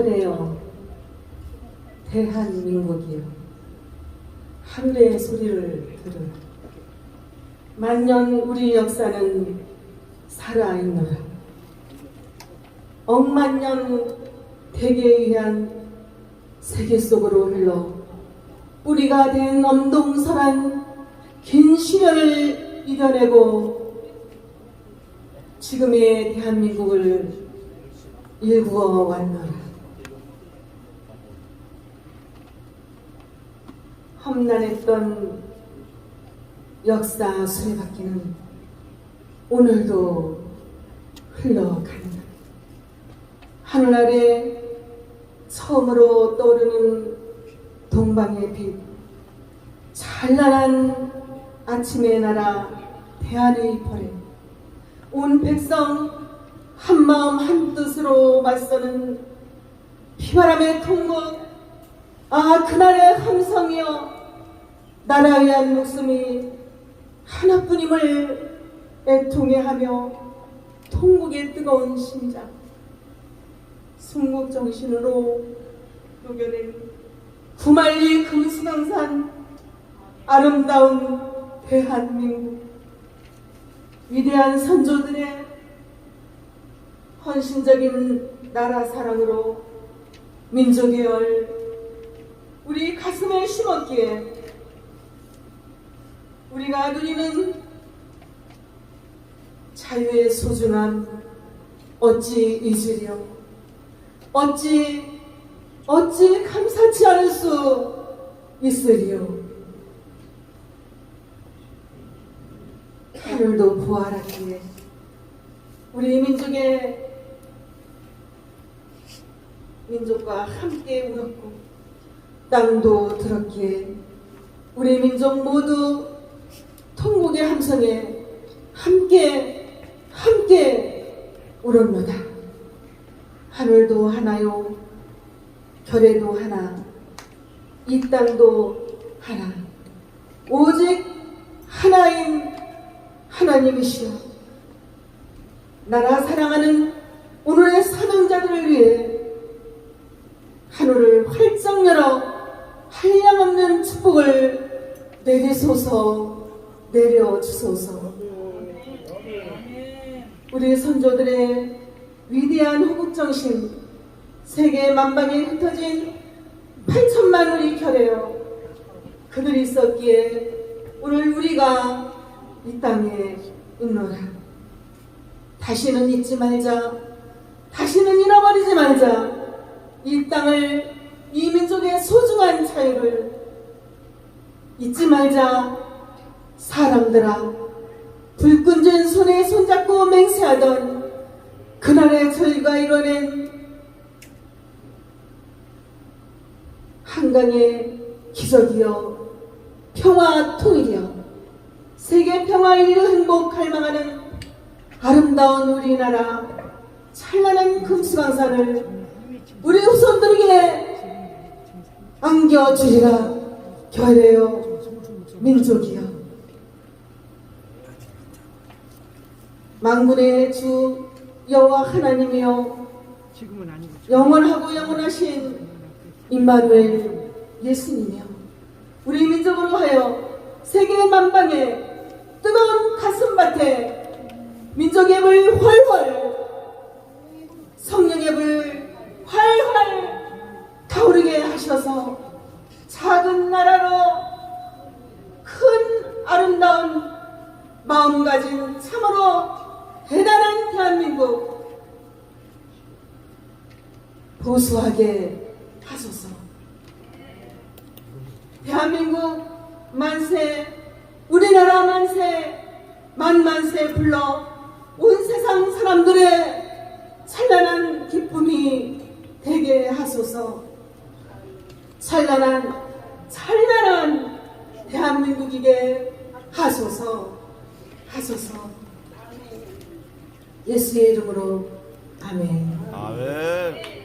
혈에요. 대한민국이요. 하늘의 소리를 들으라 만년 우리 역사는 살아있노라. 억만년 대계에 의한 세계 속으로 흘러 뿌리가 된 엄동설한 긴 시련을 이겨내고 지금의 대한민국을 일구어 왔노라. 험난했던 역사 수레바퀴는 오늘도 흘러간다. 하늘 아래 처음으로 떠오르는 동방의 빛, 찬란한 아침의 나라 대한의 벌에 온 백성 한마음 한뜻으로 맞서는 피바람의 통곡 아 그날의 함성이여 나라에 위한 목숨이 하나뿐임을 애통해하며 통곡의 뜨거운 심장 순국 정신으로 녹여낸 구말리 금수강산 아름다운 대한민국. 위대한 선조들의 헌신적인 나라 사랑으로 민족의 열 우리 가슴에 심었기에 우리가 누리는 자유의 소중함 어찌 잊으려? 어찌 어찌 감사치 않을 수 있으리요? 하늘도 부활하기에 우리 민족의 민족과 함께 울었고 땅도 들었기에 우리 민족 모두 통곡의 함성에 함께 함께 울었노다. 하늘도 하나요, 결에도 하나, 이 땅도 하나, 오직 하나인 하나님이시여. 나라 사랑하는 오늘의 사명자들을 위해 하늘을 활짝 열어 한량없는 축복을 내리소서 내려주소서. 우리 선조들의 위대한 호국정신 세계 만방에 흩어진 8천만 우리 결에요. 그들이 있었기에 오늘 우리가 이 땅에 있노라. 다시는 잊지 말자. 다시는 잃어버리지 말자. 이 땅을 이 민족의 소중한 자유를 잊지 말자 사람들아 불끈진 손에 손잡고 맹세하던 그날의 저희가 이뤄낸 한강의 기적이여 평화 통일이여 세계 평화 인류 행복 갈망하는 아름다운 우리나라 찬란한 금수강산을 우리 후손들에게 안겨주리라. 결해요 민족이여 만군의 주 여호와 하나님이여 영원하고 영원하신 임마누엘 예수님이여 우리 민족으로 하여 세계 만방에 뜨거운 가슴밭에 민족의 불 훨훨 성령의 불 활활 타오르게 하셔서 작은 나라로 큰 아름다운 마음 가진 참으로 대한민국 보수하게 하소서. 대한민국 만세, 우리나라 만세, 만만세 불러 온 세상 사람들의 찬란한 기쁨이 되게 하소서. 찬란한, 찬란한 대한민국이게 하소서. 하소서. 예수의 이름으로 아멘. 아멘.